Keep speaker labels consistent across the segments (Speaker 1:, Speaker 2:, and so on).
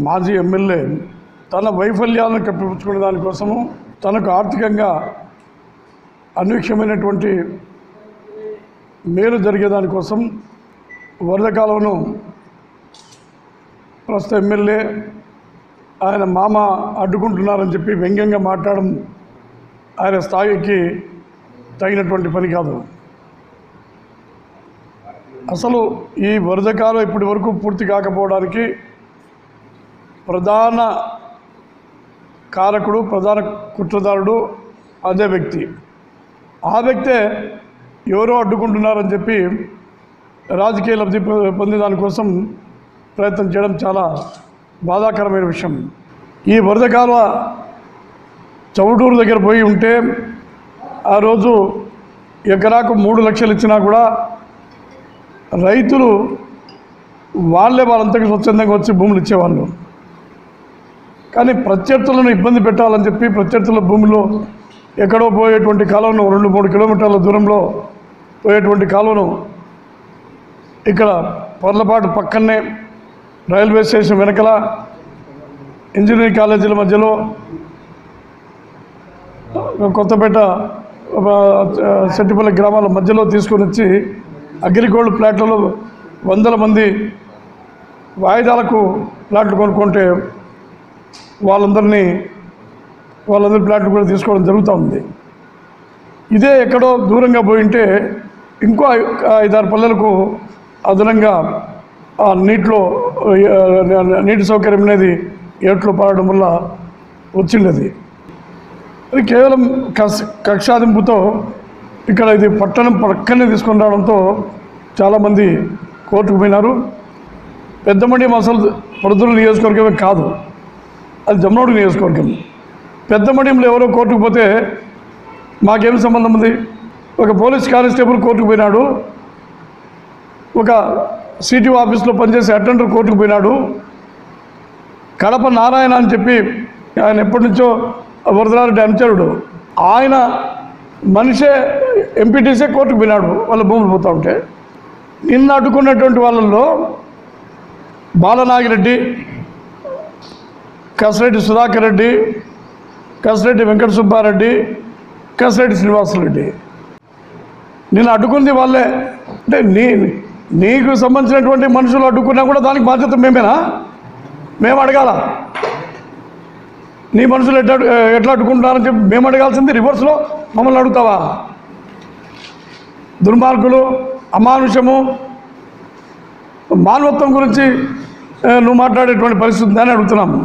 Speaker 1: మాజీ ఎమ్మెల్యే తన వైఫల్యాలను కప్పిపుచ్చుకునే దానికోసము తనకు ఆర్థికంగా అనూహ్యమైనటువంటి మేలు జరిగేదానికోసం వరద కాలువను ప్రస్తుత ఎమ్మెల్యే ఆయన మామ అడ్డుకుంటున్నారని చెప్పి వ్యంగ్యంగా మాట్లాడడం ఆయన స్థాయికి తగినటువంటి పని కాదు. అసలు ఈ వరద కాలం ఇప్పటి వరకు పూర్తి కాకపోవడానికి ప్రధాన కారకుడు ప్రధాన కుట్రదారుడు అదే వ్యక్తి. ఆ వ్యక్తే ఎవరో అడ్డుకుంటున్నారని చెప్పి రాజకీయ లబ్ధి పొందేదానికోసం ప్రయత్నం చేయడం చాలా బాధాకరమైన విషయం. ఈ వరద కాలువ చౌడూరు దగ్గర పోయి ఉంటే ఆ రోజు ఎకరాకు మూడు లక్షలు ఇచ్చినా కూడా రైతులు వాళ్ళే వాళ్ళంతకు స్వచ్ఛందంగా వచ్చి భూములు ఇచ్చేవాళ్ళు. కానీ ప్రత్యర్థులను ఇబ్బంది పెట్టాలని చెప్పి ప్రత్యర్థుల భూమిలో ఎక్కడో పోయేటువంటి కాలువను రెండు మూడు కిలోమీటర్ల దూరంలో పోయేటువంటి కాలువను ఇక్కడ పొర్లపాటు పక్కనే రైల్వే స్టేషన్ వెనకల ఇంజనీరింగ్ కాలేజీల మధ్యలో కొత్తపేట సెట్టిపల్లి గ్రామాల మధ్యలో తీసుకొని వచ్చి అగ్రిగోల్డ్ ప్లాట్లలో వందల మంది వాయిదాలకు ప్లాట్లు కొనుక్కుంటే వాళ్ళందరినీ వాళ్ళందరి ప్లాట్లు కూడా తీసుకోవడం జరుగుతూ ఉంది. ఇదే ఎక్కడో దూరంగా పోయింటే ఇంకో ఐదారు పల్లెలకు అదనంగా ఆ నీటిలో నీటి సౌకర్యం అనేది ఏట్లో పారడం వల్ల వచ్చిండేది. అది కేవలం కస్ కక్షాదింపుతో ఇక్కడ ఇది పట్టణం పక్కనే తీసుకొని రావడంతో చాలామంది కోర్టుకు పోయినారు. పెద్దమండి అసలు పడుతున్న నియోజకవర్గమే కాదు. అది జమ్నోడు నియోజకవర్గం. పెద్ద మడియంలో ఎవరో కోర్టుకు పోతే మాకేం సంబంధం ఉంది? ఒక పోలీస్ కానిస్టేబుల్ కోర్టుకు పోయినాడు. ఒక సిటీ ఆఫీస్లో పనిచేసే అటెండర్ కోర్టుకు పోయినాడు. కడప నారాయణ అని చెప్పి ఆయన ఎప్పటి నుంచో వరదలారెడ్డి అనుచరుడు. ఆయన మనిషే ఎంపీటీసే కోర్టుకు పోయినాడు. వాళ్ళ భూములు పోతూ ఉంటే. నిన్న అడ్డుకున్నటువంటి వాళ్ళల్లో బాలనాగిరెడ్డి కసిరెడ్డి సుధాకర్ రెడ్డి కసిరెడ్డి వెంకట సుబ్బారెడ్డి కసిరెడ్డి శ్రీనివాసరెడ్డి నేను అడ్డుకుంది వాళ్ళే. అంటే నీ నీకు సంబంధించినటువంటి మనుషులు అడ్డుకున్నా కూడా దానికి బాధ్యత మేమేనా? మేము అడగాల? నీ మనుషులు ఎట్లా ఎట్లా అడ్డుకుంటున్నారని చెప్పి మేము అడగాల్సింది రివర్స్లో మమ్మల్ని అడుగుతావా? దుర్మార్గులు అమానుషము మానవత్వం గురించి నువ్వు మాట్లాడేటువంటి పరిస్థితి ఉందని అడుగుతున్నాము.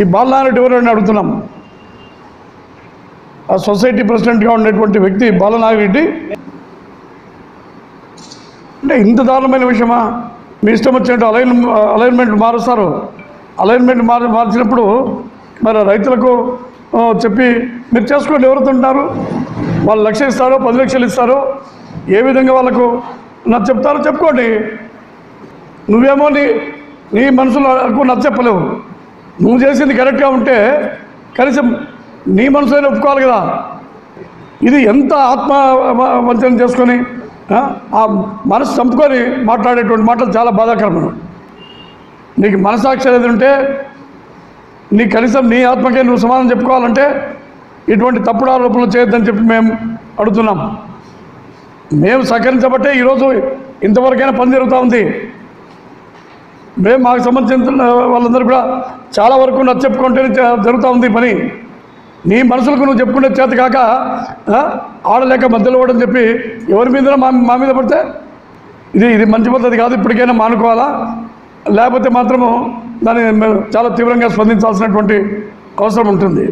Speaker 1: ఈ బాలనారెడ్డి ఎవరని అడుగుతున్నాం? ఆ సొసైటీ ప్రెసిడెంట్గా ఉండేటువంటి వ్యక్తి బాలనాగిరెడ్డి అంటే ఇంత దారుణమైన విషయమా? మీ ఇష్టం వచ్చినట్టు అలైన్ అలైన్మెంట్ మారుస్తారు. అలైన్మెంట్ మార్ మార్చినప్పుడు మరి రైతులకు చెప్పి మీరు చేసుకోండి ఎవరితో ఉంటారు వాళ్ళు లక్ష ఇస్తారో పది లక్షలు ఇస్తారో ఏ విధంగా వాళ్ళకు నాకు చెప్తారో చెప్పుకోండి. నువ్వేమో నీ నీ మనసులో నచ్చ చెప్పలేవు. నువ్వు చేసింది కరెక్ట్గా ఉంటే కనీసం నీ మనసులోనే ఒప్పుకోవాలి కదా. ఇది ఎంత ఆత్మ వంచన చేసుకొని ఆ, ఆ మనసు చంపుకొని మాట్లాడేటువంటి మాటలు చాలా బాధాకరమైన నీకు మనసాక్షి అనేది ఉంటే నీ కనీసం నీ ఆత్మకే నువ్వు సమాధానం చెప్పుకోవాలంటే ఇటువంటి తప్పుడు ఆరోపణలు చేయొద్దని చెప్పి మేము అడుగుతున్నాం. మేము సహకరించబట్టే ఈరోజు ఇంతవరకైనా పని జరుగుతూ ఉంది. మేము మాకు సంబంధించిన వాళ్ళందరూ కూడా చాలా వరకు నచ్చ చెప్పుకుంటేనే జరుగుతూ ఉంది పని. నీ మనసులకు నువ్వు చెప్పుకునే చేత కాక ఆడలేక మధ్యలో ఓడని చెప్పి ఎవరి మీద మా మా మీద పడితే ఇది ఇది మంచి పద్ధతి కాదు ఇప్పటికైనా మానుకోవాలా? లేకపోతే మాత్రము దాన్ని చాలా తీవ్రంగా స్పందించాల్సినటువంటి అవసరం ఉంటుంది.